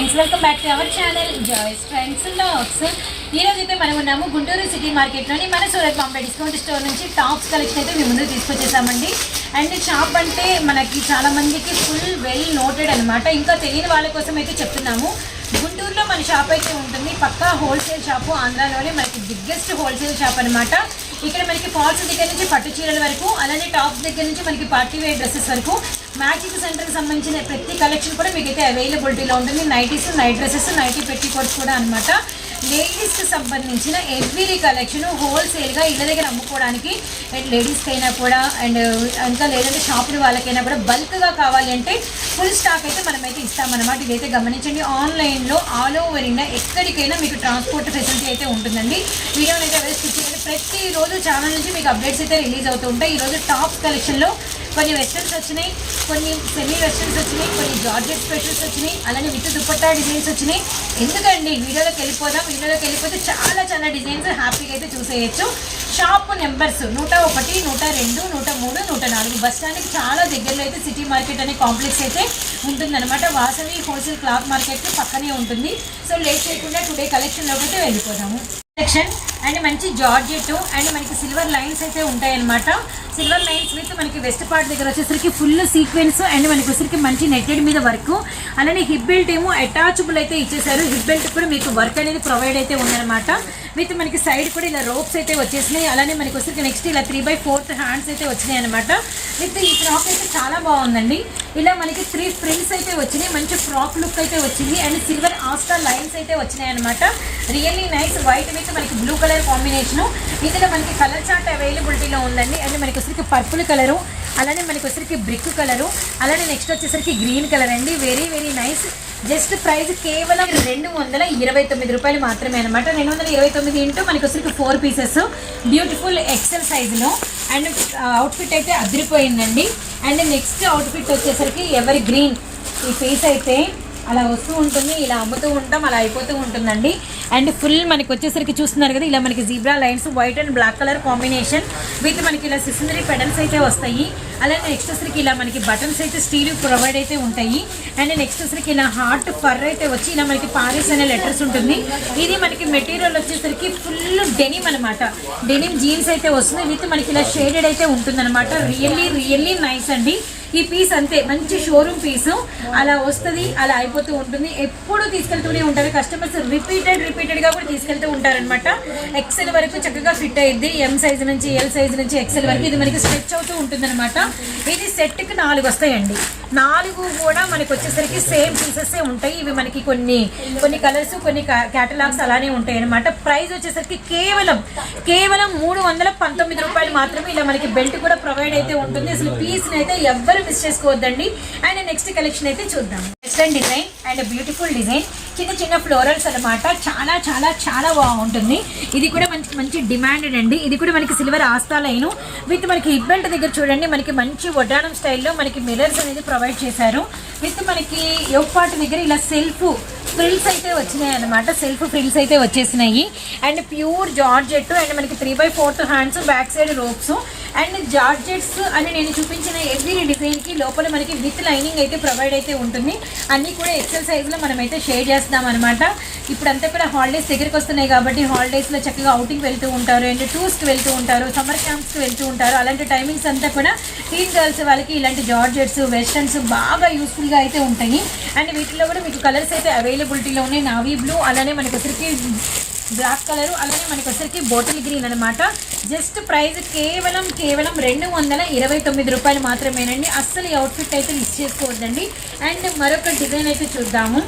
Friends welcome back to our channel joys friends lakhs ఈ అయితే మనం ఉన్నాము గుంటూరు సిటీ మార్కెట్లోని మన సూరత్ బాంబే డిస్కౌంట్ స్టోర్ నుంచి టాప్స్ కలెక్షన్ అయితే మేము ముందు తీసుకొచ్చేసామండి. అండ్ షాప్ అంటే మనకి చాలా మందికి ఫుల్ వెల్ నోటెడ్ అనమాట ఇంకా తెలియని వాళ్ళ కోసం అయితే చెప్తున్నాము. గుంటూరులో మన షాప్ అయితే ఉంటుంది. పక్కా హోల్సేల్ షాపు. ఆంధ్రాలోనే మనకి బిగ్గెస్ట్ హోల్సేల్ షాప్ అనమాట ఇక్కడ మనకి ఫాల్స్ దగ్గర నుంచి పట్టు చీరల వరకు అలానే టాప్స్ దగ్గర నుంచి మనకి పార్టీ వేర్ డ్రెస్సెస్ వరకు మ్యాచింగ్ సెంటర్కి సంబంధించిన ప్రతి కలెక్షన్ కూడా మీకు అయితే అవైలబిలిటీలో ఉంటుంది. నైటీస్ నైట్ డ్రెస్సెస్ నైటీ పెట్టి కోట్స్ కూడా అనమాట లేడీస్కి సంబంధించిన ఎవ్రీ కలెక్షన్ హోల్సేల్గా ఇళ్ళ దగ్గర అమ్ముకోవడానికి అండ్ లేడీస్కి అయినా కూడా అండ్ ఇంకా లేదంటే షాపుల వాళ్ళకైనా కూడా బల్క్గా కావాలి అంటే ఫుల్ స్టాక్ అయితే మనమైతే ఇస్తామన్నమాట. ఇదైతే గమనించండి. ఆన్లైన్లో ఆల్ ఓవర్ ఇండియా ఎక్కడికైనా మీకు ట్రాన్స్పోర్ట్ ఫెసిలిటీ అయితే ఉంటుందండి. వీడియోని అయితే ప్రతిరోజు ఛానల్ నుంచి మీకు అప్డేట్స్ అయితే రిలీజ్ అవుతూ ఉంటాయి. ఈరోజు టాప్ కలెక్షన్లో కొన్ని వెస్టర్న్స్ వచ్చినాయి కొన్ని సెమీ వెస్టర్న్స్ వచ్చినాయి కొన్ని జార్జెట్ స్పెషల్స్ వచ్చినాయి అలానే విత్ దుపట్టా డిజైన్స్ వచ్చినాయి. ఎందుకండి వీడియోలోకి వెళ్ళిపోదాం వీడియోలోకి వెళ్ళిపోతే చాలా చాలా డిజైన్స్ హ్యాపీగా అయితే చూసేయచ్చు. షాప్ నెంబర్స్ నూట ఒకటి నూట రెండు నూట మూడు నూట నాలుగు. బస్ స్టాండ్కి చాలా దగ్గరలో అయితే సిటీ మార్కెట్ అనే కాంప్లెక్స్ అయితే ఉంటుందన్నమాట. వాసవి హోల్సేల్ క్లాత్ మార్కెట్ పక్కనే ఉంటుంది. సో లేట్ చేయకుండా టుడే కలెక్షన్లోకి అయితే వెళ్ళిపోదాము. కలెక్షన్ అండ్ మంచి జార్జెట్ అండ్ మనకి సిల్వర్ లైన్స్ అయితే ఉంటాయన్నమాట. సిల్వర్ లైన్స్ విత్ మనకి వెస్ట్ పార్ట్ దగ్గర వచ్చేసరికి ఫుల్ సీక్వెన్స్ అండ్ మనకి వచ్చేసరికి మంచి నెట్టెడ్ మీద వర్క్. అలానే హిప్ బెల్ట్ ఏమో అటాచబుల్ అయితే ఇచ్చేసారు హిప్ బెల్ట్ కూడా మీకు వర్క్ అనేది ప్రొవైడ్ అయితే ఉందన్నమాట. విత్ మనకి సైడ్ కూడా ఇలా రోప్స్ అయితే వచ్చేసినాయి. అలానే మనకి వచ్చేసరికి నెక్స్ట్ ఇలా త్రీ బై ఫోర్త్ హ్యాండ్స్ అయితే వచ్చినాయి అనమాట విత్ ఈ ఫ్రాక్ అయితే చాలా బాగుందండి. ఇలా మనకి త్రీ ప్రింట్స్ అయితే వచ్చినాయి. మంచి ఫ్రాక్ లుక్ అయితే వచ్చింది. అండ్ సిల్వర్ ఆస్టార్ లైన్స్ అయితే వచ్చినాయి అనమాట రియల్లీ నైస్ వైట్ విత్ మనకి బ్లూ కలర్ కాంబినేషను. ఇందులో మనకి కలర్ చార్ట్ అవైలబిలిటీలో ఉందండి. అండ్ మనకి వచ్చరికి పర్పుల్ కలరు అలానే మనకి వచ్చరికి బ్రిక్ కలరు అలానే నెక్స్ట్ వచ్చేసరికి గ్రీన్ కలర్ అండి. Very very nice. Just price కేవలం రెండు వందల ఇరవై తొమ్మిది రూపాయలు మాత్రమే అనమాట రెండు వందల ఇరవై తొమ్మిది ఇంటూ మనకి వచ్చరికి ఫోర్ పీసెస్. బ్యూటిఫుల్ ఎక్సెల్ సైజులో. అండ్ అవుట్ఫిట్ అయితే అదిరిపోయిందండి. అండ్ నెక్స్ట్ అవుట్ఫిట్ వచ్చేసరికి ఎవరి గ్రీన్. ఈ పీస్ అయితే అలా వస్తూ ఉంటుంది ఇలా అమ్ముతూ ఉంటాం అలా అయిపోతూ ఉంటుందండి. అండ్ ఫుల్ మనకి వచ్చేసరికి చూస్తున్నారు కదా ఇలా మనకి zebra lines white and black colour combination with మనకి ఇలా సిసిందరీ పెడల్స్ అయితే వస్తాయి. అలానే నెక్స్ట్ వచ్చరికి ఇలా మనకి బటన్స్ అయితే స్టీల్ ప్రొవైడ్ అయితే ఉంటాయి. అండ్ నెక్స్ట్ వచ్చరికి ఇలా హార్ట్ ఫర్ అయితే వచ్చి ఇలా మనకి పారిస్ అనే లెటర్స్ ఉంటుంది. ఇది మనకి మెటీరియల్ వచ్చేసరికి ఫుల్ డెనిమ్ అనమాట డెనిమ్ జీన్స్ అయితే వస్తుంది విత్ మనకి ఇలా షేడెడ్ అయితే ఉంటుందన్నమాట. రియల్లీ రియల్లీ నైస్ అండి. ఈ పీస్ అంతే మంచి షోరూమ్ పీసు అలా వస్తుంది అలా అయిపోతూ ఉంటుంది. ఎప్పుడు తీసుకెళ్తూనే ఉంటారు. కస్టమర్స్ రిపీటెడ్ రిపీటెడ్గా కూడా తీసుకెళ్తూ ఉంటారనమాట ఎక్సెల్ వరకు చక్కగా ఫిట్ అయ్యిద్ది ఎం సైజ్ నుంచి ఎల్ సైజ్ నుంచి ఎక్సెల్ వరకు ఇది మనకి స్ట్రెచ్ అవుతూ ఉంటుందన్నమాట. ఇది సెట్కి నాలుగు వస్తాయండి. నాలుగు కూడా మనకి వచ్చేసరికి సేమ్ పీసెస్ ఉంటాయి. ఇవి మనకి కొన్ని కొన్ని కలర్స్ కొన్ని క్యాటలాగ్స్ అలానే ఉంటాయి అనమాట ప్రైస్ వచ్చేసరికి కేవలం కేవలం మూడు వందల పంతొమ్మిది రూపాయలు మాత్రమే ఇలా మనకి బెల్ట్ కూడా ప్రొవైడ్ అయితే ఉంటుంది. అసలు పీస్ని అయితే ఎవ్వరు మిస్ చేసుకోవద్దండి. అండ్ నెక్స్ట్ కలెక్షన్ అయితే చూద్దాం. Western design and beautiful design చిన్న చిన్న ఫ్లోరల్స్ అనమాట చాలా చాలా చాలా బాగుంటుంది. ఇది కూడా మంచి మంచి డిమాండెడ్ అండి. ఇది కూడా మనకి సిల్వర్ ఆస్తా లైన్. విత్ మనకి హిప్ బెల్ట్ దగ్గర చూడండి. మనకి మంచి వడ్డానం స్టైల్లో మనకి మిరర్స్ అనేది ప్రొవైడ్ చేశారు. విత్ మనకి పార్ట్ దగ్గర ఇలా సెల్ఫ్ ఫ్రిల్స్ అయితే వచ్చినాయి అనమాట సెల్ఫ్ ఫ్రిల్స్ అయితే వచ్చేసినాయి. అండ్ ప్యూర్ జార్జెట్ అండ్ మనకి three by fourth hands back side ropes and georgettes అని నేను చూపించిన ఎవ్రీ డిజైన్కి లోపల మనకి విత్ లైనింగ్ అయితే ప్రొవైడ్ అయితే ఉంటుంది. అన్నీ కూడా ఎక్సెల్ సైజ్లో మనమైతే షేర్ చేస్తున్నాం అనమాట ఇప్పుడంతా కూడా హాలిడేస్ దగ్గరికి వస్తున్నాయి కాబట్టి హాలిడేస్లో చక్కగా అవుటింగ్ వెళ్తూ ఉంటారు అండ్ టూర్స్కి వెళ్తూ ఉంటారు సమ్మర్ క్యాంప్స్కి వెళ్తూ ఉంటారు. అలాంటి టైమింగ్స్ అంతా కూడా టీన్ గర్ల్స్ వాళ్ళకి ఇలాంటి జార్జెట్స్ వెస్టర్న్స్ బాగా యూస్ఫుల్గా అయితే ఉంటాయి. అండ్ వీటిలో కూడా మీకు కలర్స్ అయితే అవైలబిలిటీలో ఉన్నాయి. నావీ బ్లూ అలానే మనకి వచ్చరికి బ్లాక్ కలర్ అలానే మనకి వచ్చరికి బాటిల్ గ్రీన్ అనమాట జస్ట్ ప్రైస్ కేవలం కేవలం రెండు వందల ఇరవై తొమ్మిది రూపాయలు మాత్రమేనండి. అస్సలు ఈ అవుట్ఫిట్ అయితే మిస్ చేసుకోవద్దండి. అండ్ మరొక డిజైన్ అయితే చూద్దాము.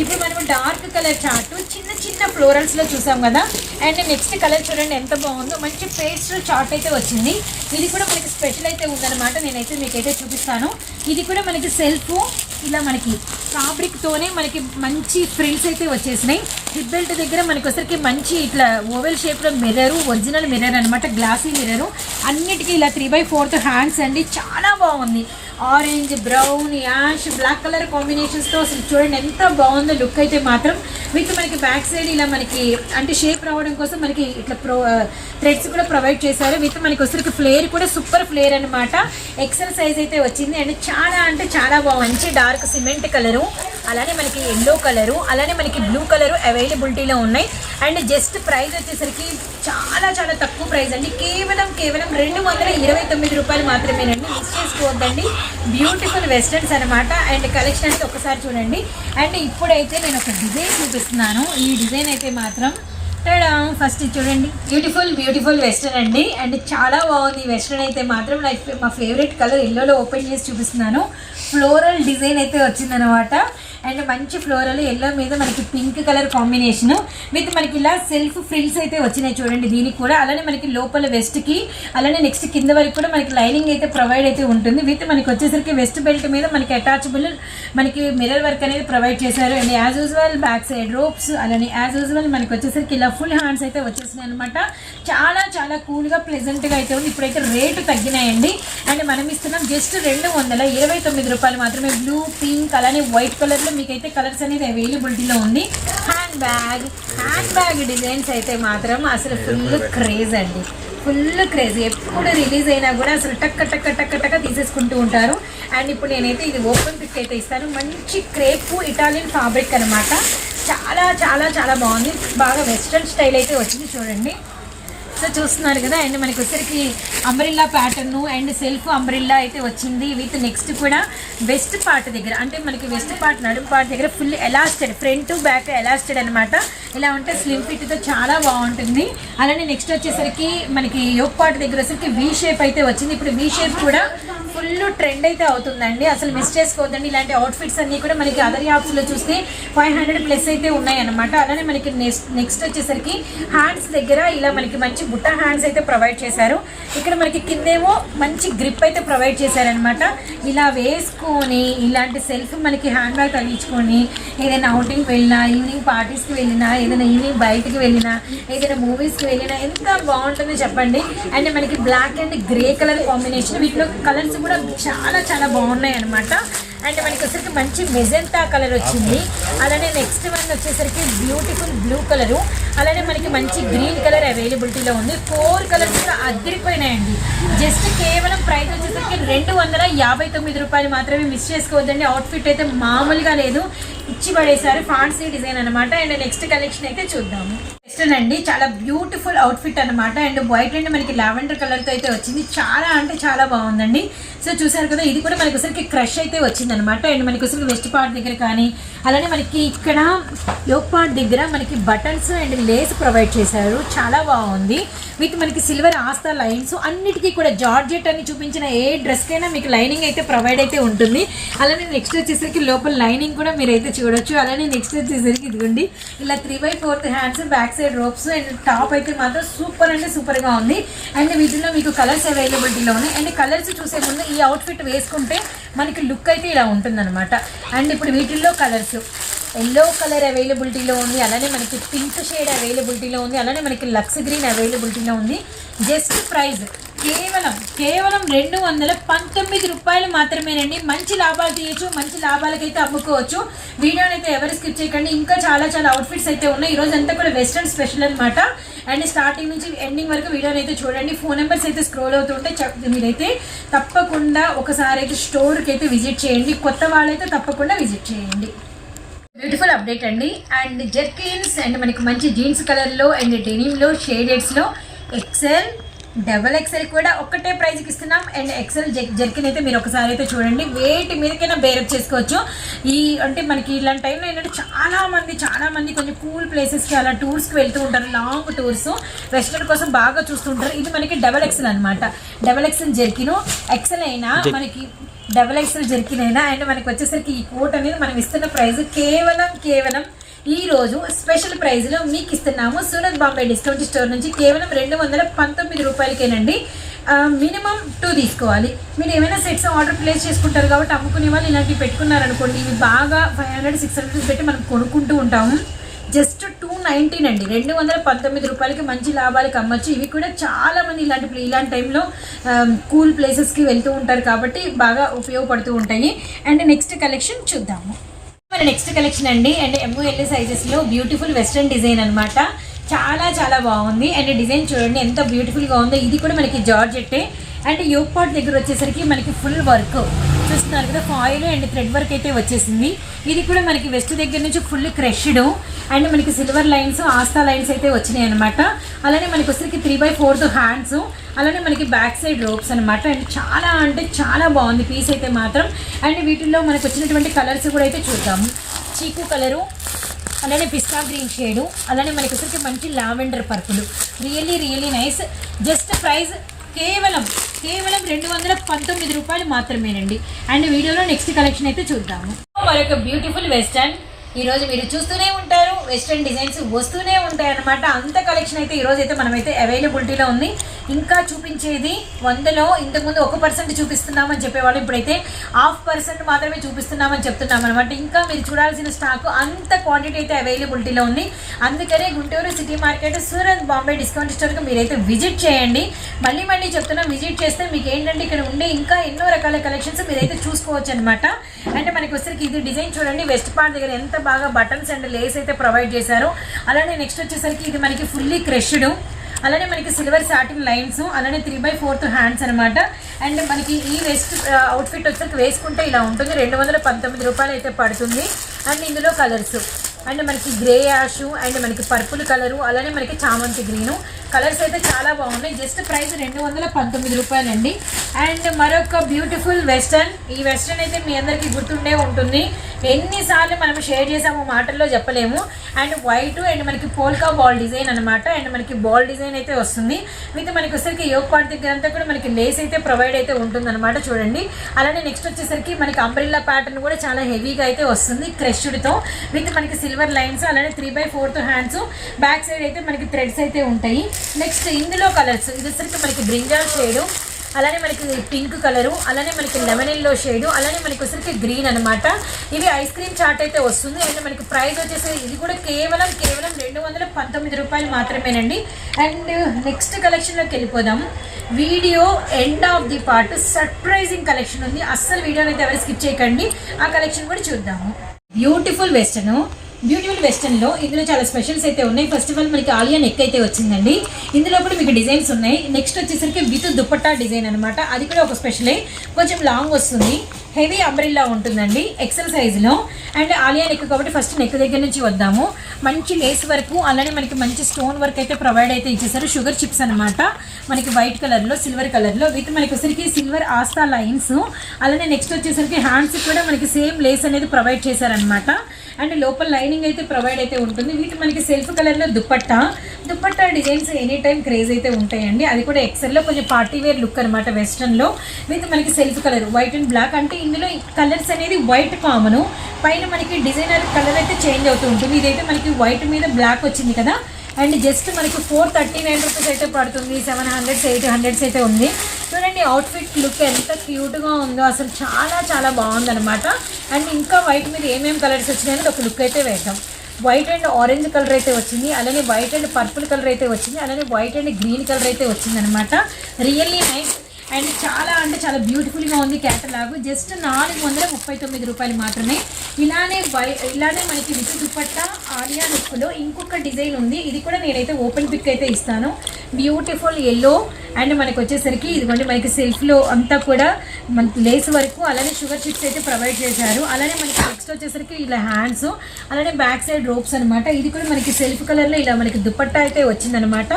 ఇప్పుడు మనం డార్క్ కలర్ చార్ట్ చిన్న చిన్న ఫ్లోరల్స్లో చూసాం కదా. అండ్ నెక్స్ట్ కలర్ చూడండి ఎంత బాగుందో. మంచి పేస్ట్ చార్ట్ అయితే వచ్చింది. ఇది కూడా మనకి స్పెషల్ అయితే ఉందన్నమాట. నేనైతే మీకైతే చూపిస్తాను. ఇది కూడా మనకి సెల్ఫ్ ఇలా మనకి ఫ్యాబ్రిక్తోనే మనకి మంచి ఫ్రిల్స్ అయితే వచ్చేసినాయి. హిప్ బెల్ట్ దగ్గర మనకి వచ్చరికి మంచి ఇట్లా ఓవెల్ షేప్లో మిర్రరు ఒరిజినల్ మిర్రర్ అనమాట గ్లాసీ మిర్రరు అన్నిటికీ ఇలా త్రీ బై ఫోర్త్ హ్యాండ్స్ అండి. చాలా బాగుంది. Orange brown ash black colour కాంబినేషన్స్తో అసలు చూడండి ఎంత బాగుందో లుక్ అయితే మాత్రం. విత్ మనకి బ్యాక్ సైడ్ ఇలా మనకి అంటే షేప్ రావడం కోసం మనకి ఇట్లా ప్రో థ్రెడ్స్ కూడా ప్రొవైడ్ చేశారు. విత్ మనకి వచ్చరికి ఫ్లేర్ కూడా సూపర్ ఫ్లేర్ అనమాట ఎక్సెల్ సైజ్ అయితే వచ్చింది. అండ్ చాలా అంటే చాలా బాగుంది మంచి డార్క్ సిమెంట్ కలరు అలానే మనకి ఎల్లో కలరు అలానే మనకి బ్లూ కలరు అవైలబిలిటీలో ఉన్నాయి. అండ్ జస్ట్ ప్రైస్ వచ్చేసరికి చాలా చాలా తక్కువ ప్రైస్ అండి. కేవలం కేవలం రెండు వందల ఇరవై తొమ్మిది రూపాయలు మాత్రమేనండి. మిస్ చేసుకోవద్దండి. బ్యూటిఫుల్ వెస్టర్న్స్ అనమాట అండ్ కలెక్షన్ అయితే ఒకసారి చూడండి. అండ్ ఇప్పుడైతే నేను ఒక డిజైన్ చూపిస్తున్నాను. ఈ డిజైన్ అయితే మాత్రం ఫస్ట్ చూడండి. బ్యూటిఫుల్ బ్యూటిఫుల్ వెస్ట్రన్ అండి. అండ్ చాలా బాగుంది. వెస్ట్రన్ అయితే మాత్రం లైక్ మా ఫేవరెట్ కలర్ ఎల్లోలో ఓపెన్ చేసి చూపిస్తున్నాను. ఫ్లోరల్ డిజైన్ అయితే వచ్చిందనమాట. అండ్ మంచి ఫ్లోరల్ ఎల్లో మీద మనకి పింక్ కలర్ కాంబినేషన్ విత్ మనకి ఇలా సెల్ఫ్ ఫ్రిల్స్ అయితే వచ్చినాయి చూడండి. దీనికి కూడా అలానే మనకి లోపల వెస్ట్కి అలానే నెక్స్ట్ కింద వరకు కూడా మనకి లైనింగ్ అయితే ప్రొవైడ్ అయితే ఉంటుంది. విత్ మనకి వచ్చేసరికి వెస్ట్ బెల్ట్ మీద మనకి అటాచబుల్ మనకి మిర్రర్ వర్క్ అనేది ప్రొవైడ్ చేశారు. And as usual back side ropes అలానే యాజ్ యూజువల్ మనకి వచ్చేసరికి ఇలా ఫుల్ హ్యాండ్స్ అయితే వచ్చేసినాయి అనమాట చాలా చాలా కూల్గా ప్లెజెంట్గా అయితే ఉంది. ఇప్పుడైతే రేటు తగ్గినాయండి. అండ్ మనం ఇస్తున్నాం జస్ట్ రెండు వందల ఇరవై తొమ్మిది రూపాయలు మాత్రమే. బ్లూ పింక్ అలానే వైట్ కలర్లో మీకైతే కలర్స్ అనేది అవైలబిలిటీలో ఉంది. Hand bag hand bag designs అయితే మాత్రం అసలు ఫుల్ క్రేజ్ అండి. ఫుల్ క్రేజ్ ఎప్పుడు రిలీజ్ అయినా కూడా అసలు టక్క టక్క టక్క టక్క తీసేసుకుంటూ ఉంటారు. అండ్ ఇప్పుడు నేనైతే ఇది ఓపెన్ పిక్ అయితే ఇస్తాను. మంచి క్రేప్ ఇటాలియన్ ఫ్యాబ్రిక్ అనమాట చాలా చాలా చాలా బాగుంది. బాగా వెస్ట్రన్ స్టైల్ అయితే వచ్చింది చూడండి. సో చూస్తున్నారు కదా అండ్ మనకి వచ్చరికి umbrella pattern and self umbrella అయితే వచ్చింది. విత్ నెక్స్ట్ కూడా వెస్ట్ పార్ట్ దగ్గర అంటే మనకి వెస్ట్ పార్ట్ నడుము పార్ట్ దగ్గర full elastic front back elastic అనమాట ఇలా ఉంటే స్లిమ్ ఫిట్తో చాలా బాగుంటుంది. అలానే నెక్స్ట్ వచ్చేసరికి మనకి యోగ్ పార్ట్ దగ్గర వచ్చేసరికి వీ షేప్ అయితే వచ్చింది. ఇప్పుడు వీ షేప్ కూడా ఫుల్ ట్రెండ్ అయితే అవుతుందండి. అసలు మిస్ చేసుకోవద్దండి. ఇలాంటి అవుట్ఫిట్స్ అన్నీ కూడా మనకి అదర్ యాప్స్లో చూస్తే ఫైవ్ హండ్రెడ్ ప్లస్ అయితే ఉన్నాయి అనమాట అలానే మనకి నెక్స్ట్ నెక్స్ట్ వచ్చేసరికి హ్యాండ్స్ దగ్గర ఇలా మనకి మంచి బుట్ట హ్యాండ్స్ అయితే ప్రొవైడ్ చేశారు. ఇక్కడ మనకి కిందేమో మంచి గ్రిప్ అయితే ప్రొవైడ్ చేశారనమాట ఇలా వేసుకొని ఇలాంటి సెల్ఫ్ మనకి హ్యాండ్ బ్యాగ్ తగిలించుకొని ఏదైనా అవుటింగ్కి వెళ్ళినా ఈవినింగ్ పార్టీస్కి వెళ్ళినా ఏదైనా ఈవినింగ్ బయటికి వెళ్ళినా ఏదైనా మూవీస్కి వెళ్ళినా ఎంత బాగుంటుందో చెప్పండి. అండ్ మనకి black and grey colour combination వీటిలో కలర్స్ కూడా చాలా చాలా బాగున్నాయి అనమాట అండ్ మనకి వచ్చేసరికి మంచి మెజెంటా కలర్ వచ్చింది. అలానే నెక్స్ట్ వన్ వచ్చేసరికి బ్యూటిఫుల్ బ్లూ కలరు అలానే మనకి మంచి గ్రీన్ కలర్ అవైలబిలిటీలో ఉంది. ఫోర్ కలర్స్ కూడా అద్దరిపోయినాయండి. జస్ట్ కేవలం ప్రైస్ వచ్చేసరికి రెండు వందల యాభై తొమ్మిది రూపాయలు మాత్రమే మిస్ చేసుకోవద్దండి. అవుట్ఫిట్ అయితే మామూలుగా లేదు. ఇచ్చి పడేసారు ఫాన్సీ డిజైన్ అనమాట అండ్ నెక్స్ట్ కలెక్షన్ అయితే చూద్దాము. వెస్ట్రన్ అండి చాలా బ్యూటిఫుల్ అవుట్ఫిట్ అనమాట అండ్ వైట్ అండ్ మనకి లావెండర్ కలర్తో అయితే వచ్చింది. చాలా అంటే చాలా బాగుందండి. సో చూసారు కదా ఇది కూడా మనకి ఒకసారికి క్రష్ అయితే వచ్చింది అనమాట అండ్ మనకి ఒకసారి వెస్ట్ పార్ట్ దగ్గర కానీ అలానే మనకి ఇక్కడ యోక్ పార్ట్ దగ్గర మనకి బటన్స్ అండ్ లేస్ ప్రొవైడ్ చేశారు. చాలా బాగుంది. విత్ మనకి సిల్వర్ ఆస్తా లైన్స్ అన్నిటికీ కూడా జార్జెట్ అని చూపించిన ఏ డ్రెస్కైనా మీకు లైనింగ్ అయితే ప్రొవైడ్ అయితే ఉంటుంది. అలానే నెక్స్ట్ వచ్చేసరికి లోపల లైనింగ్ కూడా మీరు అయితే చూడొచ్చు. అలానే నెక్స్ట్ వచ్చేసరికి ఇదిగోండి ఇలా three by fourth hands back side ropes and top అయితే మాత్రం సూపర్ అంటే సూపర్గా ఉంది. అండ్ వీటిలో మీకు కలర్స్ అవైలబిలిటీలో ఉన్నాయి. అండ్ కలర్స్ చూసే ముందు ఈ అవుట్ఫిట్ వేసుకుంటే మనకి లుక్ అయితే ఇలా ఉంటుందన్నమాట. అండ్ ఇప్పుడు వీటిల్లో కలర్స్ ఎల్లో కలర్ అవైలబిలిటీలో ఉంది. అలానే మనకి పింక్ షేడ్ అవైలబిలిటీలో ఉంది. అలానే మనకి లక్స్ గ్రీన్ అవైలబిలిటీలో ఉంది. జస్ట్ ప్రైస్ కేవలం కేవలం రెండు వందల పంతొమ్మిది రూపాయలు మాత్రమేనండి. మంచి లాభాలు తీయచ్చు మంచి లాభాలకైతే అమ్ముకోవచ్చు. వీడియోని అయితే ఎవరు స్కిప్ చేయకండి. ఇంకా చాలా చాలా అవుట్ఫిట్స్ అయితే ఉన్నాయి. ఈరోజు అంతా కూడా వెస్ట్రన్ స్పెషల్ అనమాట అండ్ స్టార్టింగ్ నుంచి ఎండింగ్ వరకు వీడియోని అయితే చూడండి. ఫోన్ నెంబర్స్ అయితే స్క్రోల్ అవుతుంటే మీరైతే తప్పకుండా ఒకసారి అయితే స్టోర్కి అయితే విజిట్ చేయండి. కొత్త వాళ్ళైతే తప్పకుండా విజిట్ చేయండి. బ్యూటిఫుల్ అప్డేట్ అండి. అండ్ జెర్కిన్స్ అండ్ మనకి మంచి జీన్స్ కలర్లో అండ్ డెనిమ్లో షేడెడ్స్లో ఎక్సెల్ డబల్ ఎక్సెల్ కూడా ఒక్కటే ప్రైస్కి ఇస్తున్నాం. అండ్ ఎక్సెల్ జెర్కిన్ అయితే మీరు ఒకసారి అయితే చూడండి. వేటి మీదకైనా బేరప్ చేసుకోవచ్చు. ఈ అంటే మనకి ఇలాంటి టైంలో ఏంటంటే చాలా మంది చాలా మంది కొంచెం కూల్ ప్లేసెస్కి అలా టూర్స్కి వెళ్తూ ఉంటారు. లాంగ్ టూర్స్ వెస్టర్న్ కోసం బాగా చూస్తుంటారు. ఇది మనకి డబల్ ఎక్సెల్ అనమాట డబల్ ఎక్సెల్ జెర్కిన్. ఎక్సెల్ అయినా మనకి డబల్ ఎక్స్ఎల్ జర్కిన్ అయినా అండ్ మనకి వచ్చేసరికి ఈ కోట్ అనేది మనం ఇస్తున్న ప్రైస్ కేవలం కేవలం ఈరోజు స్పెషల్ ప్రైస్లో మీకు ఇస్తున్నాము సూరత్ బాంబే డిస్కౌంట్ స్టోర్ నుంచి కేవలం రెండు వందల పంతొమ్మిది రూపాయలకేనండి. మినిమం టూ తీసుకోవాలి. మీరు ఏమైనా సెట్స్ ఆర్డర్ ప్లేస్ చేసుకుంటారు కాబట్టి అమ్ముకునే వాళ్ళు ఇలాంటివి పెట్టుకున్నారనుకోండి ఇవి బాగా ఫైవ్ హండ్రెడ్ సిక్స్ హండ్రెడ్ పెట్టి మనం కొనుక్కుంటూ ఉంటాము. జస్ట్ టూ నైంటీన్ అండి. రెండు వందల పంతొమ్మిది రూపాయలకి మంచి లాభాలకి అమ్మచ్చు. ఇవి కూడా చాలామంది ఇలాంటి ఇలాంటి టైంలో కూల్ ప్లేసెస్కి వెళ్తూ ఉంటారు కాబట్టి బాగా ఉపయోగపడుతూ ఉంటాయి. అండ్ నెక్స్ట్ కలెక్షన్ చూద్దాము. మరి నెక్స్ట్ కలెక్షన్ అండి. అండ్ ఎంఓఎల్ఏ సైజెస్లో బ్యూటిఫుల్ వెస్ట్రన్ డిజైన్ అన్నమాట. చాలా చాలా బాగుంది. అండ్ డిజైన్ చూడండి ఎంత బ్యూటిఫుల్గా ఉందో. ఇది కూడా మనకి జార్జెట్టే. అండ్ యోగ్ పాట్ దగ్గర వచ్చేసరికి మనకి ఫుల్ వర్క్ చూస్తున్నారు కదా ఫాయిల్ అండ్ థ్రెడ్ వర్క్ అయితే వచ్చేసింది. ఇది కూడా మనకి వెస్ట్ దగ్గర నుంచి ఫుల్ క్రెష్డ్ అండ్ మనకి సిల్వర్ లైన్స్ ఆస్తా లైన్స్ అయితే వచ్చినాయి అనమాట అలానే మనకి వచ్చేసరికి త్రీ బై ఫోర్త్ హ్యాండ్స్ అలానే మనకి బ్యాక్ సైడ్ రోప్స్ అనమాట అండ్ చాలా అంటే చాలా బాగుంది పీస్ అయితే మాత్రం. అండ్ వీటిల్లో మనకు వచ్చినటువంటి కలర్స్ కూడా అయితే చూద్దాము చీకు కలరు అలానే పిస్తా గ్రీన్ షేడు అలానే మనకి వచ్చరికి మంచి lavender purple really really nice just price కేవలం కేవలం రెండు వందల పంతొమ్మిది రూపాయలు మాత్రమేనండి. అండ్ వీడియోలో నెక్స్ట్ కలెక్షన్ అయితే చూద్దాము. మరొక బ్యూటిఫుల్ వెస్టర్న్ ఈరోజు మీరు చూస్తూనే ఉంటారు. వెస్ట్రన్ డిజైన్స్ వస్తూనే ఉంటాయి అనమాట అంత కలెక్షన్ అయితే ఈరోజు అయితే మనమైతే అవైలబిలిటీలో ఉంది. ఇంకా చూపించేది వందలో ఇంతకుముందు ఒక పర్సెంట్ చూపిస్తున్నామని చెప్పేవాళ్ళు. ఇప్పుడైతే హాఫ్ పర్సెంట్ మాత్రమే చూపిస్తున్నామని చెప్తున్నాం అనమాట ఇంకా మీరు చూడాల్సిన స్టాక్ అంత క్వాంటిటీ అయితే అవైలబిలిటీలో ఉంది. అందుకనే Guntur city market Surat Bombay discount స్టోర్కి మీరైతే విజిట్ చేయండి. మళ్ళీ మళ్ళీ చెప్తున్నా విజిట్ చేస్తే మీకు ఏంటంటే ఇక్కడ ఉండే ఇంకా ఎన్నో రకాల కలెక్షన్స్ మీరైతే చూసుకోవచ్చు అనమాట అంటే మనకి వచ్చరికి ఇది డిజైన్ చూడండి. వెస్ట్ పార్ట్ దగ్గర ఎంత బాగా బటన్స్ అండ్ లేస్ అయితే ప్రొవైడ్ చేశారు. అలానే నెక్స్ట్ వచ్చేసరికి ఇది మనకి ఫుల్లీ క్రష్డ్ అలానే మనకి సిల్వర్ సాటిన్ లైన్స్ అలానే త్రీ బై ఫోర్త్ హ్యాండ్స్ అనమాట అండ్ మనకి ఈ వెస్ట్ అవుట్ఫిట్ వచ్చేసరికి వేసుకుంటే ఇలా ఉంటుంది. రెండు వందల పంతొమ్మిది రూపాయలు అయితే పడుతుంది. అండ్ ఇందులో కలర్స్ అండ్ మనకి గ్రే యాష్ అండ్ మనకి పర్పుల్ కలరు అలానే మనకి చామంతి గ్రీను కలర్స్ అయితే చాలా బాగున్నాయి. జస్ట్ ప్రైస్ రెండు వందల పంతొమ్మిది రూపాయలండి. అండ్ మరొక బ్యూటిఫుల్ వెస్టర్న్. ఈ వెస్టర్న్ అయితే మీ అందరికీ గుర్తుండే ఉంటుంది. ఎన్నిసార్లు మనం షేర్ చేసామో మాటల్లో చెప్పలేము. అండ్ వైట్ అండ్ మనకి పోల్కా బాల్ డిజైన్ అనమాట అండ్ మనకి బాల్ డిజైన్ అయితే వస్తుంది. విత్ మనకి వచ్చేసరికి యోగ పార్ట్ దగ్గర అంతా కూడా మనకి లేస్ అయితే ప్రొవైడ్ అయితే ఉంటుందన్నమాట చూడండి. అలానే నెక్స్ట్ వచ్చేసరికి మనకి అంబ్రిల్లా ప్యాటర్న్ కూడా చాలా హెవీగా అయితే వస్తుంది క్రెష్డ్తో. విత్ మనకి సిల్వర్ లైన్స్ అలానే three by fourth hands. Back side అయితే మనకి థ్రెడ్స్ అయితే ఉంటాయి. నెక్స్ట్ ఇందులో కలర్స్ ఇది వచ్చరికి మనకి బ్రింజాల్ షేడు అలానే మనకి పింక్ కలరు అలానే మనకి లెమన్ ఎల్లో షేడు అలానే మనకి వచ్చరికి గ్రీన్ అనమాట ఇవి ఐస్ క్రీమ్ చాట్ అయితే వస్తుంది. అండ్ మనకి ప్రైస్ వచ్చేసి ఇది కూడా కేవలం కేవలం రెండు వందల పంతొమ్మిది రూపాయలు మాత్రమేనండి. అండ్ నెక్స్ట్ కలెక్షన్లోకి వెళ్ళిపోదాం. Video end of the part surprising collection ఉంది. అస్సలు వీడియోని అయితే ఎవరు స్కిప్ చేయకండి. ఆ కలెక్షన్ కూడా చూద్దాము. బ్యూటిఫుల్ వెస్టర్ను బ్యూటిఫుల్ వెస్టర్న్లో ఇందులో చాలా స్పెషల్స్ అయితే ఉన్నాయి. ఫస్ట్ ఆఫ్ ఆల్ మనకి ఆలియా నెక్ అయితే వచ్చిందండి. ఇందులో కూడా మీకు డిజైన్స్ ఉన్నాయి. నెక్స్ట్ వచ్చేసరికి విత్ దుప్పట్టా డిజైన్ అనమాట అది కూడా ఒక స్పెషలే కొంచెం లాంగ్ వస్తుంది. హెవీ అంబ్రిల్లా ఉంటుందండి ఎక్సెల్ సైజులో అండ్ ఆలియా నెక్ కాబట్టి ఫస్ట్ నెక్ దగ్గర నుంచి వద్దాము. మంచి లేస్ వరకు అలానే మనకి మంచి స్టోన్ వర్క్ అయితే ప్రొవైడ్ అయితే ఇచ్చేసారు. షుగర్ చిప్స్ అనమాట మనకి వైట్ కలర్లో సిల్వర్ కలర్లో విత్ మనకి వచ్చేసరికి సిల్వర్ ఆస్తా లైన్స్ అలానే నెక్స్ట్ వచ్చేసరికి హ్యాండ్స్ కూడా మనకి సేమ్ లేస్ అనేది ప్రొవైడ్ చేశారనమాట అండ్ లోపల లైనింగ్ అయితే ప్రొవైడ్ అయితే ఉంటుంది. వీటి మనకి సెల్ఫ్ కలర్లో dupatta dupatta designs any time craze అయితే ఉంటాయండి. అది కూడా ఎక్సెల్లో కొంచెం పార్టీ వేర్ లుక్ అనమాట వెస్ట్రన్లో విత్ మనకి self colour white and black అంటే ఇందులో కలర్స్ అనేది వైట్ కామను పైన మనకి డిజైనర్ కలర్ అయితే చేంజ్ అవుతూ ఉంటుంది. ఇదైతే మనకి వైట్ మీద బ్లాక్ వచ్చింది కదా. అండ్ జస్ట్ మనకి ఫోర్ థర్టీ నైన్ రూపీస్ అయితే పడుతుంది సెవెన్ హండ్రెడ్స్ ఎయిట్ హండ్రెడ్స్ అయితే ఉంది. చూడండి అవుట్ఫిట్ లుక్ ఎంత క్యూట్గా ఉందో అసలు చాలా చాలా బాగుందనమాట అండ్ ఇంకా వైట్ మీద ఏమేమి కలర్స్ వచ్చినాయని ఒక లుక్ అయితే వేద్దాం. వైట్ అండ్ ఆరెంజ్ కలర్ అయితే వచ్చింది అలానే వైట్ అండ్ పర్పుల్ కలర్ అయితే వచ్చింది అలానే వైట్ అండ్ గ్రీన్ కలర్ అయితే వచ్చింది అనమాట రియల్లీ నైస్ అండ్ చాలా అంటే చాలా బ్యూటిఫుల్గా ఉంది క్యాటలాగ్. జస్ట్ నాలుగు వందల ముప్పై తొమ్మిది రూపాయలు మాత్రమే. ఇలానే వై ఇలానే మనకి విత్ దుప్పట్ట ఆలియా లుక్లో ఇంకొక డిజైన్ ఉంది. ఇది కూడా నేనైతే ఓపెన్ పిక్ అయితే ఇస్తాను. బ్యూటిఫుల్ ఎల్లో అండ్ మనకి వచ్చేసరికి ఇదిగోండి మనకి సెల్ఫ్లో అంతా కూడా మన లేస్ వరకు అలానే షుగర్ చిప్స్ అయితే ప్రొవైడ్ చేశారు. అలానే మనకి నెక్స్ట్ వచ్చేసరికి ఇలా హ్యాండ్స్ అలానే బ్యాక్ సైడ్ రోప్స్ అనమాట ఇది కూడా మనకి సెల్ఫ్ కలర్లో ఇలా మనకి దుపట్టా అయితే వచ్చిందనమాట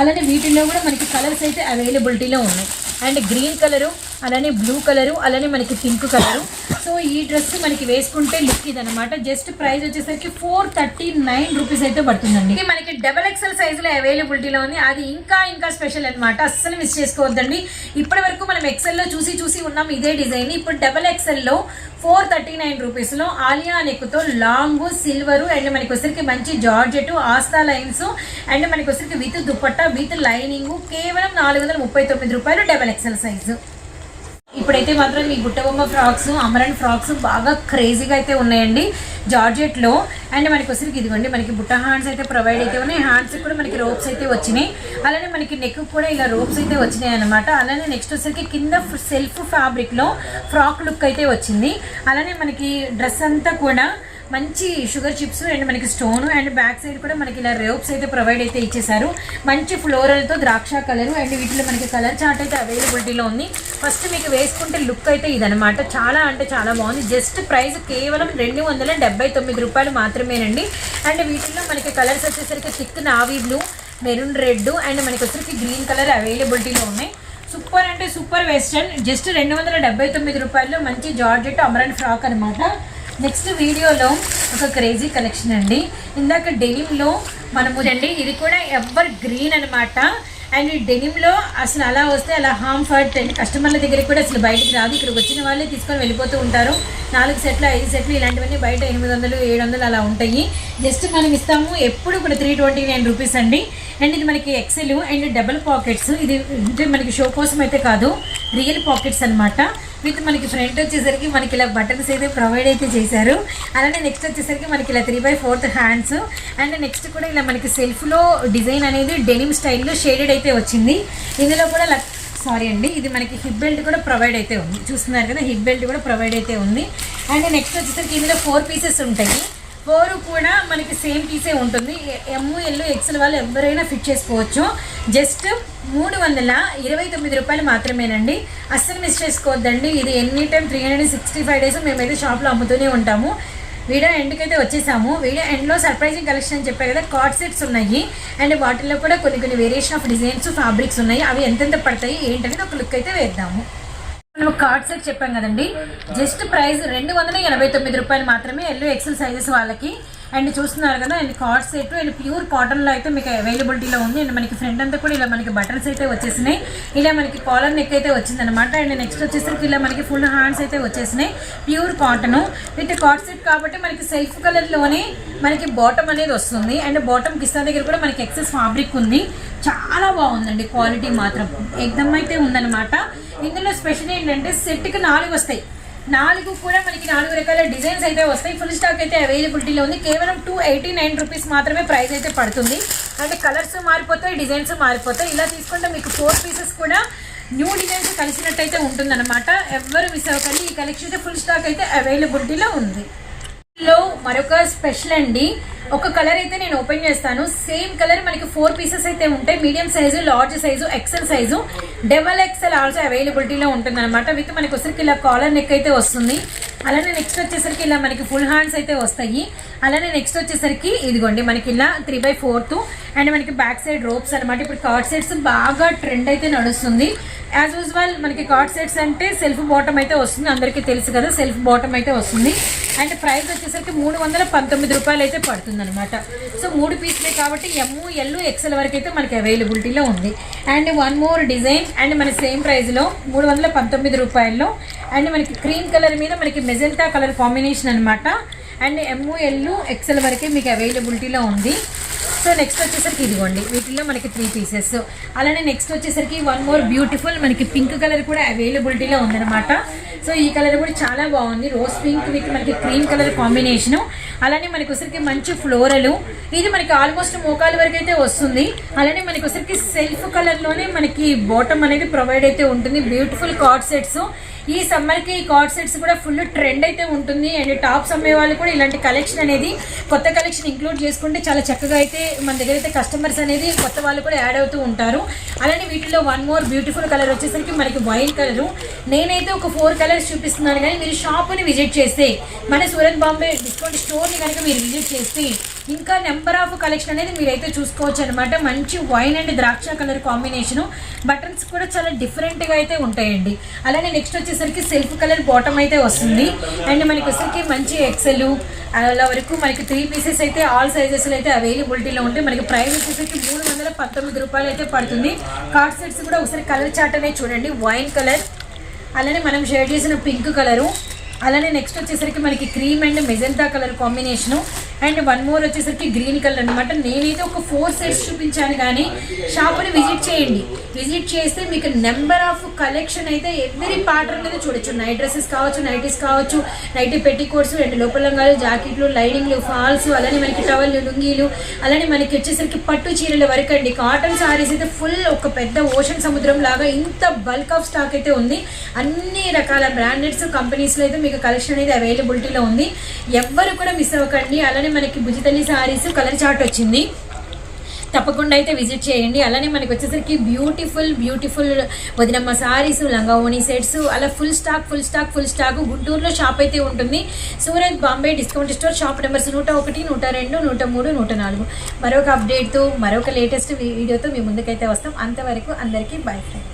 అలానే వీటిల్లో కూడా మనకి కలర్స్ అయితే అవైలబిలిటీలో ఉన్నాయి. అండ్ గ్రీన్ కలరు అలానే బ్లూ కలరు అలానే మనకి పింక్ కలరు సో ఈ డ్రెస్ మనకి వేసుకుంటే లుక్ ఇది అనమాట జస్ట్ ప్రైస్ వచ్చేసరికి ఫోర్ థర్టీ నైన్ రూపీస్ అయితే పడుతుందండి. ఇది మనకి డబల్ ఎక్సెల్ సైజులో అవైలబిలిటీలో ఉంది. అది ఇంకా ఇంకా స్పెషల్ అనమాట అస్సలు మిస్ చేసుకోవద్దండి. ఇప్పటి వరకు మనం ఎక్సెల్లో చూసి చూసి ఉన్నాం ఇదే డిజైన్ ఇప్పుడు డబల్ ఎక్సెల్లో ఫోర్ థర్టీ నైన్ రూపీస్లో ఆలియా నెక్తో లాంగ్ సిల్వర్ అండ్ మనకి వచ్చరికి మంచి జార్జెట్ ఆస్తా లైన్స్ అండ్ మనకి వచ్చరికి విత్ దుపట్టా విత్ లైనింగ్ కేవలం నాలుగు వందల ముప్పై తొమ్మిది రూపాయలు డబల్ ఎక్సెల్ సైజు ఇప్పుడైతే మాత్రం ఈ గుట్టబొమ్మ ఫ్రాక్స్ అమరన్ ఫ్రాక్స్ బాగా క్రేజీగా అయితే ఉన్నాయండి జార్జెట్లో. అండ్ మనకి వచ్చరికి ఇదిగోండి మనకి బుట్ట హ్యాండ్స్ అయితే ప్రొవైడ్ అయితే ఉన్నాయి. హ్యాండ్స్ కూడా మనకి రోప్స్ అయితే వచ్చినాయి. అలానే మనకి నెక్ కూడా ఇలా రోప్స్ అయితే వచ్చినాయి అనమాట అలానే నెక్స్ట్ వచ్చరికి కింద సెల్ఫ్ ఫ్యాబ్రిక్లో ఫ్రాక్ లుక్ అయితే వచ్చింది. అలానే మనకి డ్రెస్ అంతా కూడా మంచి షుగర్ చిప్స్ అండ్ మనకి స్టోన్ అండ్ బ్యాక్ సైడ్ కూడా మనకి ఇలా రేప్స్ అయితే ప్రొవైడ్ అయితే ఇచ్చేసారు మంచి ఫ్లోరల్తో ద్రాక్ష కలర్ అండ్ వీటిలో మనకి కలర్ చార్ట్ అయితే అవైలబిలిటీలో ఉంది. ఫస్ట్ మీకు వేసుకుంటే లుక్ అయితే ఇదనమాట చాలా అంటే చాలా బాగుంది. జస్ట్ ప్రైస్ కేవలం రెండు వందల డెబ్బై తొమ్మిది రూపాయలు మాత్రమేనండి. అండ్ వీటిల్లో మనకి కలర్స్ వచ్చేసరికి thick navy blue maroon red and మనకి వచ్చేసరికి గ్రీన్ కలర్ అవైలబిలిటీలో ఉన్నాయి. సూపర్ అంటే సూపర్ వెస్టర్న్. జస్ట్ రెండు వందల డెబ్బై తొమ్మిది రూపాయల్లో మంచి జార్జెట్ అమరన్ ఫ్రాక్ అనమాట నెక్స్ట్ వీడియోలో ఒక క్రేజీ కలెక్షన్ అండి. ఇందాక డెనిమ్లో మనము అండి ఇది కూడా ఎవర్ గ్రీన్ అనమాట అండ్ ఈ డెనిమ్లో అసలు అలా వస్తే అలా హామ్ ఫర్ట్ అండ్ కస్టమర్ల దగ్గరికి కూడా అసలు బయటికి రాదు. ఇక్కడికి వచ్చిన వాళ్ళే తీసుకొని వెళ్ళిపోతూ ఉంటారు. నాలుగు సెట్లు ఐదు సెట్లు ఇలాంటివన్నీ బయట ఎనిమిది వందలు ఏడు వందలు అలా ఉంటాయి. జస్ట్ మనం ఇస్తాము. ఎప్పుడు కూడా త్రీ ట్వంటీ నైన్ రూపీస్ అండి. అండ్ ఇది మనకి ఎక్సెల్ అండ్ డబుల్ పాకెట్స్. ఇది అంటే మనకి షో కోసం అయితే కాదు. రియల్ పాకెట్స్ అనమాట విత్ మనకి ఫ్రంట్ వచ్చేసరికి మనకి ఇలా బటన్స్ అయితే ప్రొవైడ్ అయితే చేశారు. అలానే నెక్స్ట్ వచ్చేసరికి మనకి ఇలా three by fourth hands and next కూడా ఇలా మనకి సెల్ఫ్లో డిజైన్ అనేది డెనిమ్ స్టైల్లో షేడెడ్ అయితే వచ్చింది. ఇందులో కూడా లక్ సారీ అండి ఇది మనకి హిప్ బెల్ట్ కూడా ప్రొవైడ్ అయితే ఉంది. చూస్తున్నారు కదా హిప్ బెల్ట్ కూడా ప్రొవైడ్ అయితే ఉంది. అండ్ నెక్స్ట్ వచ్చేసరికి ఇందులో ఫోర్ పీసెస్ ఉంటాయి. ఫోర్ కూడా మనకి సేమ్ పీసే ఉంటుంది. ఎమ్ ఎల్ ఎక్సెల్ వాళ్ళు ఎవరైనా ఫిట్ చేసుకోవచ్చు. జస్ట్ మూడు వందల ఇరవై తొమ్మిది రూపాయలు మాత్రమేనండి. అస్సలు మిస్ చేసుకోవద్దండి. ఇది any time three hundred sixty five days మేమైతే షాప్లో అమ్ముతూనే ఉంటాము. వీడియో ఎండ్కి అయితే వచ్చేసాము. వీడియో ఎండ్లో సర్ప్రైజింగ్ కలెక్షన్ అని చెప్పారు కదా కార్డ్ సెట్స్ ఉన్నాయి. అండ్ వాటిల్లో కూడా కొన్ని కొన్ని వేరియేషన్ ఆఫ్ డిజైన్స్ ఫ్యాబ్రిక్స్ ఉన్నాయి. అవి ఎంతెంత పడతాయి ఏంటనేది ఒక లుక్ అయితే వేద్దాము. మనం కార్డ్ సెట్ చెప్పాం కదండి. జస్ట్ ప్రైస్ రెండు వందల ఎనభై తొమ్మిది రూపాయలు మాత్రమే ఎల్లో ఎక్సెల్ సైజెస్ వాళ్ళకి అండ్ చూస్తున్నారు కదా and card set and pure కాటన్లో అయితే మీకు అవైలబిలిటీలో ఉంది. అండ్ మనకి ఫ్రంట్ అంతా కూడా ఇలా మనకి బటన్స్ అయితే వచ్చేసినాయి. ఇలా మనకి కాలర్ నెక్ అయితే వచ్చిందనమాట అండ్ నెక్స్ట్ వచ్చేసరికి ఇలా మనకి ఫుల్ హ్యాండ్స్ అయితే వచ్చేసినాయి. Pure cotton. With coord set కాబట్టి మనకి సెల్ఫ్ కలర్లోనే మనకి బాటమ్ అనేది వస్తుంది. అండ్ బాటమ్ కిస్తా దగ్గర కూడా మనకి ఎక్సెస్ ఫ్యాబ్రిక్ ఉంది. చాలా బాగుందండి క్వాలిటీ మాత్రం. ఎగ్దమ్ అయితే ఉందన్నమాట. ఇందులో స్పెషల్ ఏంటంటే సెట్కి నాలుగు వస్తాయి. నాలుగు కూడా మనకి నాలుగు రకాల డిజైన్స్ అయితే వస్తాయి. ఫుల్ స్టాక్ అయితే అవైలబిలిటీలో ఉంది. కేవలం టూ ఎయిటీ నైన్ రూపీస్ మాత్రమే ప్రైస్ అయితే పడుతుంది. అంటే కలర్స్ మారిపోతాయి డిజైన్స్ మారిపోతాయి. ఇలా తీసుకుంటే మీకు ఫోర్ పీసెస్ కూడా న్యూ డిజైన్స్ కలిసినట్టయితే ఉంటుందన్నమాట. ఎవరు మిస్ అవ్వకండి. ఈ కలెక్షన్ అయితే ఫుల్ స్టాక్ అయితే అవైలబిలిటీలో ఉంది. లో మరొక స్పెషల్ అండి. ఒక కలర్ అయితే నేను ఓపెన్ చేస్తాను. సేమ్ కలర్ మనకి ఫోర్ పీసెస్ అయితే ఉంటాయి. Medium size large size XL size. Double XL also అవైలబిలిటీలో ఉంటుంది అనమాట విత్ మనకి వచ్చరికి ఇలా కాలర్ నెక్ అయితే వస్తుంది. అలానే నెక్స్ట్ వచ్చేసరికి ఇలా మనకి ఫుల్ హ్యాండ్స్ అయితే వస్తాయి. అలానే నెక్స్ట్ వచ్చేసరికి ఇదిగోండి మనకి ఇలా త్రీ బై ఫోర్త్. అండ్ మనకి బ్యాక్ సైడ్ రోప్స్ అనమాట ఇప్పుడు కార్డ్ సెట్స్ బాగా ట్రెండ్ అయితే నడుస్తుంది. యాజ్ యూజువల్ మనకి కార్డ్ సెట్స్ అంటే సెల్ఫ్ బాటమ్ అయితే వస్తుంది. అందరికీ తెలుసు కదా సెల్ఫ్ బాటమ్ అయితే వస్తుంది. అండ్ ప్రైస్ వచ్చేసరికి మూడు వందల పంతొమ్మిది రూపాయలు అయితే పడుతుంది. అనమాట సో మూడు పీసులే కాబట్టి ఎమ్ ఎల్ ఎక్సెల్ వరకు అయితే మనకి అవైలబిలిటీలో ఉంది. And one more design and మన సేమ్ ప్రైస్లో మూడు వందల పంతొమ్మిది రూపాయల్లో. అండ్ మనకి క్రీమ్ కలర్ మీద మనకి మెజెంటా కలర్ కాంబినేషన్ అనమాట అండ్ ఎమ్ ఎల్ ఎక్సెల్ వరకే మీకు అవైలబిలిటీలో ఉంది. సో నెక్స్ట్ వచ్చేసరికి ఇదిగోండి. వీటిల్లో మనకి త్రీ పీసెస్ అలానే నెక్స్ట్ వచ్చేసరికి వన్ మోర్ బ్యూటిఫుల్ మనకి పింక్ కలర్ కూడా అవైలబిలిటీలో ఉందన్నమాట. సో ఈ కలర్ కూడా చాలా బాగుంది. రోజ్ పింక్ విత్ మనకి క్రీమ్ కలర్ కాంబినేషను అలానే మనకి వచ్చరికి మంచి ఫ్లోరలు ఇది మనకి ఆల్మోస్ట్ మోకాలు వరకు అయితే వస్తుంది. అలానే మనకి వచ్చరికి సెల్ఫ్ కలర్లోనే మనకి బాటమ్ అనేది ప్రొవైడ్ అయితే ఉంటుంది. బ్యూటిఫుల్ కార్డ్ సెట్స్ ఈ సమ్మర్కి ఈ కార్డ్ సెట్స్ కూడా ఫుల్ ట్రెండ్ అయితే ఉంటుంది. అండ్ టాప్స్ అమ్మే వాళ్ళు కూడా ఇలాంటి కలెక్షన్ అనేది కొత్త కలెక్షన్ ఇంక్లూడ్ చేసుకుంటే చాలా చక్కగా అయితే మన దగ్గర అయితే కస్టమర్స్ అనేది కొత్త వాళ్ళు కూడా యాడ్ అవుతూ ఉంటారు. అలానే వీటిలో వన్ మోర్ బ్యూటిఫుల్ కలర్ వచ్చేసరికి మనకి వైన్ కలరు నేనైతే ఒక ఫోర్ కలర్స్ చూపిస్తున్నాను కానీ మీరు షాప్ని విజిట్ చేస్తే మన సూరత్ బాంబే డిస్కౌంట్ స్టోర్ని కనుక మీరు విజిట్ చేస్తే ఇంకా నెంబర్ ఆఫ్ కలెక్షన్ అనేది మీరైతే చూసుకోవచ్చు అనమాట మంచి వైన్ అండ్ ద్రాక్ష కలర్ కాంబినేషను. బటన్స్ కూడా చాలా డిఫరెంట్గా అయితే ఉంటాయండి. అలానే నెక్స్ట్ వచ్చేసరికి సెల్ఫ్ కలర్ బాటమ్ అయితే వస్తుంది. అండ్ మనకి వచ్చేసరికి మంచి ఎక్సెల్ అలా వరకు మనకి త్రీ పీసెస్ అయితే ఆల్ సైజెస్లో అయితే అవైలబిలిటీలో ఉంటాయి మనకి ప్రైస్ వచ్చేసరికి మూడు వందల పంతొమ్మిది రూపాయలు అయితే పడుతుంది. కార్డ్ సెట్స్ కూడా ఒకసారి కలర్ చార్ట్ అనేది చూడండి. వైన్ కలర్ అలానే మనం షేర్ చేసిన పింక్ కలరు అలానే నెక్స్ట్ వచ్చేసరికి మనకి cream and magenta colour combination and one more వచ్చేసరికి గ్రీన్ కలర్ అనమాట నేనైతే ఒక ఫోర్ సెట్స్ చూపించాను కానీ షాప్ని విజిట్ చేయండి. విజిట్ చేస్తే మీకు నెంబర్ ఆఫ్ కలెక్షన్ అయితే ఎవ్రీ ప్యాటర్న్ అయితే చూడొచ్చు. నైట్ డ్రెస్సెస్ కావచ్చు నైటీస్ కావచ్చు నైటీ పెట్టి కోట్స్ రెండు లోపలంగాలు జాకెట్లు లైనింగ్లు ఫాల్స్ అలానే మనకి టవల్ లుంగీలు అలానే మనకి వచ్చేసరికి పట్టు చీరల వరకు అండి. కాటన్ సారీస్ అయితే ఫుల్ ఒక పెద్ద ఓషన్ సముద్రం లాగా ఇంత బల్క్ ఆఫ్ స్టాక్ అయితే ఉంది. అన్ని రకాల బ్రాండెడ్స్ కంపెనీస్లో అయితే మీకు కలెక్షన్ అనేది అవైలబిలిటీలో ఉంది. ఎవ్వరు కూడా మిస్ అవ్వకండి. అలానే మనకి భుజితల్లి సారీస్ కలర్ చార్ట్ వచ్చింది. తప్పకుండా అయితే విజిట్ చేయండి. అలానే మనకి వచ్చేసరికి బ్యూటిఫుల్ బ్యూటిఫుల్ వదినమ్మ సారీస్ లంగా సెట్స్ అలా full stock full stock full stock గుంటూరులో షాప్ అయితే ఉంటుంది. Surat Bombay discount store shop numbers నూట ఒకటి నూట రెండు నూట మూడు నూట నాలుగు. మరొక అప్డేట్తో మరొక లేటెస్ట్ వీడియోతో మీ ముందుకైతే వస్తాం. అంతవరకు అందరికీ బై ఫ్రెండ్